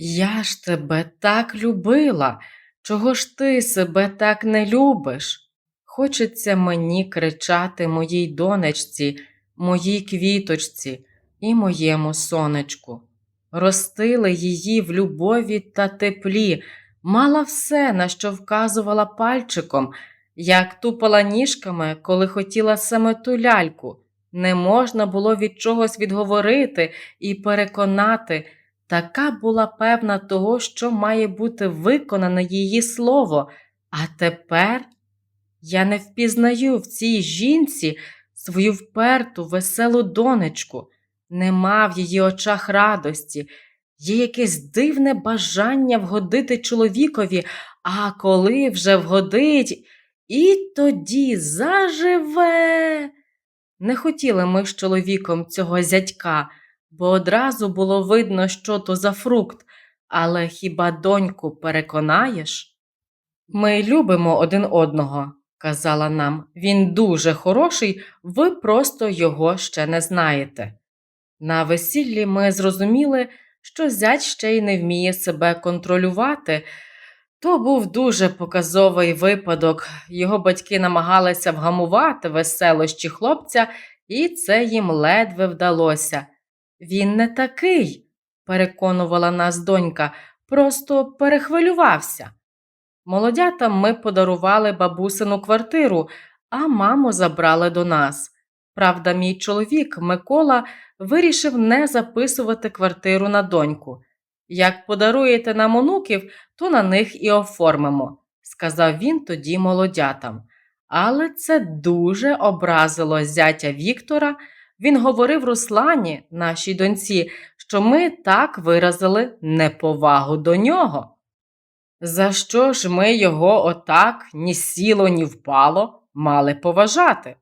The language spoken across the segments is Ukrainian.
Я ж тебе так любила. Чого ж ти себе так не любиш? Хочеться мені кричати моїй донечці, моїй квіточці і моєму сонечку. Ростили її в любові та теплі, мала все, на що вказувала пальчиком, як тупала ніжками, коли хотіла саме ту ляльку. Не можна було від чогось відговорити і переконати. Така була певна того, що має бути виконане її слово, а тепер я не впізнаю в цій жінці свою вперту, веселу донечку, нема в її очах радості, є якесь дивне бажання вгодити чоловікові, а коли вже вгодить, і тоді заживе. Не хотіли ми з чоловіком цього зятька бо одразу було видно, що то за фрукт, але хіба доньку переконаєш? Ми любимо один одного, казала нам. Він дуже хороший, ви просто його ще не знаєте. На весіллі ми зрозуміли, що зять ще й не вміє себе контролювати. То був дуже показовий випадок. Його батьки намагалися вгамувати веселощі хлопця, і це їм ледве вдалося. Він не такий, переконувала нас донька, просто перехвилювався. Молодятам ми подарували бабусину квартиру, а маму забрали до нас. Правда, мій чоловік Микола вирішив не записувати квартиру на доньку. Як подаруєте нам онуків, то на них і оформимо, сказав він тоді молодятам. Але це дуже образило зятя Віктора. Він говорив Руслані, нашій доньці, що ми так виразили неповагу до нього. За що ж ми його отак ні сіло, ні впало мали поважати?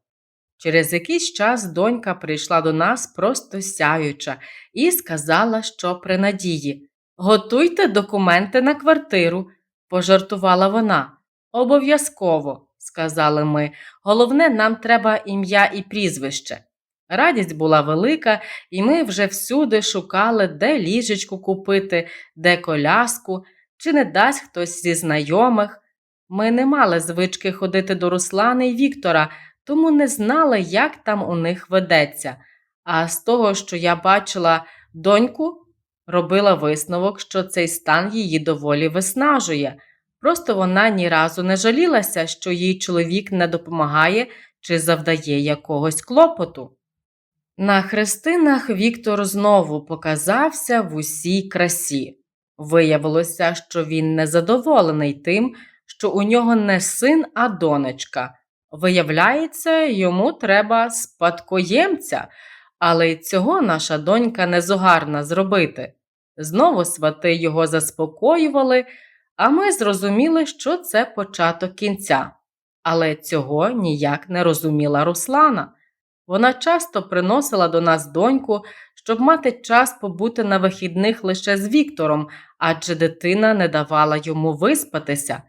Через якийсь час донька прийшла до нас просто сяюча і сказала, що при надії. Готуйте документи на квартиру, пожартувала вона. Обов'язково, сказали ми. Головне, нам треба ім'я і прізвище. Радість була велика, і ми вже всюди шукали, де ліжечку купити, де коляску, чи не дасть хтось зі знайомих. Ми не мали звички ходити до Руслани і Віктора, тому не знали, як там у них ведеться. А з того, що я бачила доньку, робила висновок, що цей стан її доволі виснажує. Просто вона ні разу не жалілася, що їй чоловік не допомагає чи завдає якогось клопоту. На хрестинах Віктор знову показався в усій красі. Виявилося, що він незадоволений тим, що у нього не син, а донечка. Виявляється, йому треба спадкоємця, але й цього наша донька не зогарна зробити. Знову свати його заспокоювали, а ми зрозуміли, що це початок кінця. Але цього ніяк не розуміла Руслана. Вона часто приносила до нас доньку, щоб мати час побути на вихідних лише з Віктором, адже дитина не давала йому виспатися.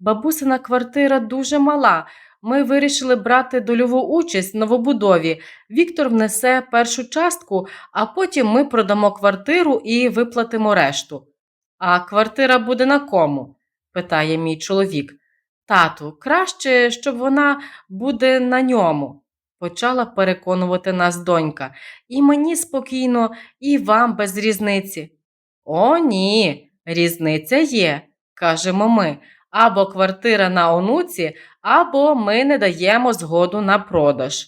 Бабусина квартира дуже мала. Ми вирішили брати дольову участь в новобудові. Віктор внесе першу частку, а потім ми продамо квартиру і виплатимо решту. А квартира буде на кому? питає мій чоловік. Тату, краще, щоб вона буде на ньому почала переконувати нас донька. І мені спокійно, і вам без різниці. О, ні, різниця є, кажемо ми. Або квартира на онуці, або ми не даємо згоду на продаж.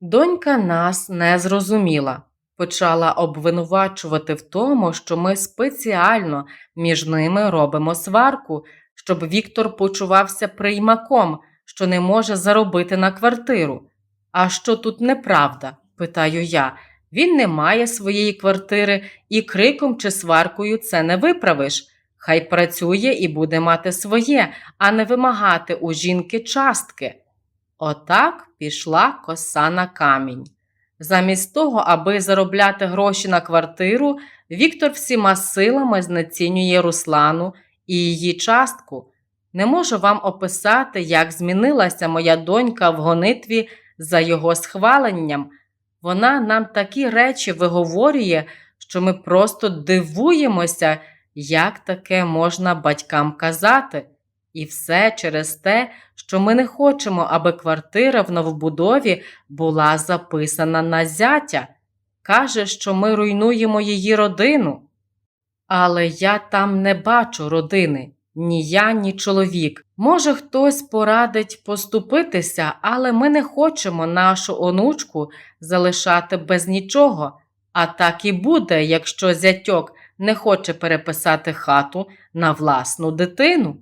Донька нас не зрозуміла, почала обвинувачувати в тому, що ми спеціально між ними робимо сварку, щоб Віктор почувався приймаком, що не може заробити на квартиру. А що тут неправда? питаю я. Він не має своєї квартири і криком чи сваркою це не виправиш. Хай працює і буде мати своє, а не вимагати у жінки частки. Отак пішла коса на камінь. Замість того, аби заробляти гроші на квартиру, Віктор всіма силами знецінює Руслану і її частку. Не можу вам описати, як змінилася моя донька в гонитві за його схваленням. Вона нам такі речі виговорює, що ми просто дивуємося, Як таке можна батькам казати? І все через те, що ми не хочемо, аби квартира в новобудові була записана на зятя. Каже, що ми руйнуємо її родину. Але я там не бачу родини, ні я, ні чоловік. Може, хтось порадить поступитися, але ми не хочемо нашу онучку залишати без нічого. А так і буде, якщо зятьок не хоче переписати хату на власну дитину.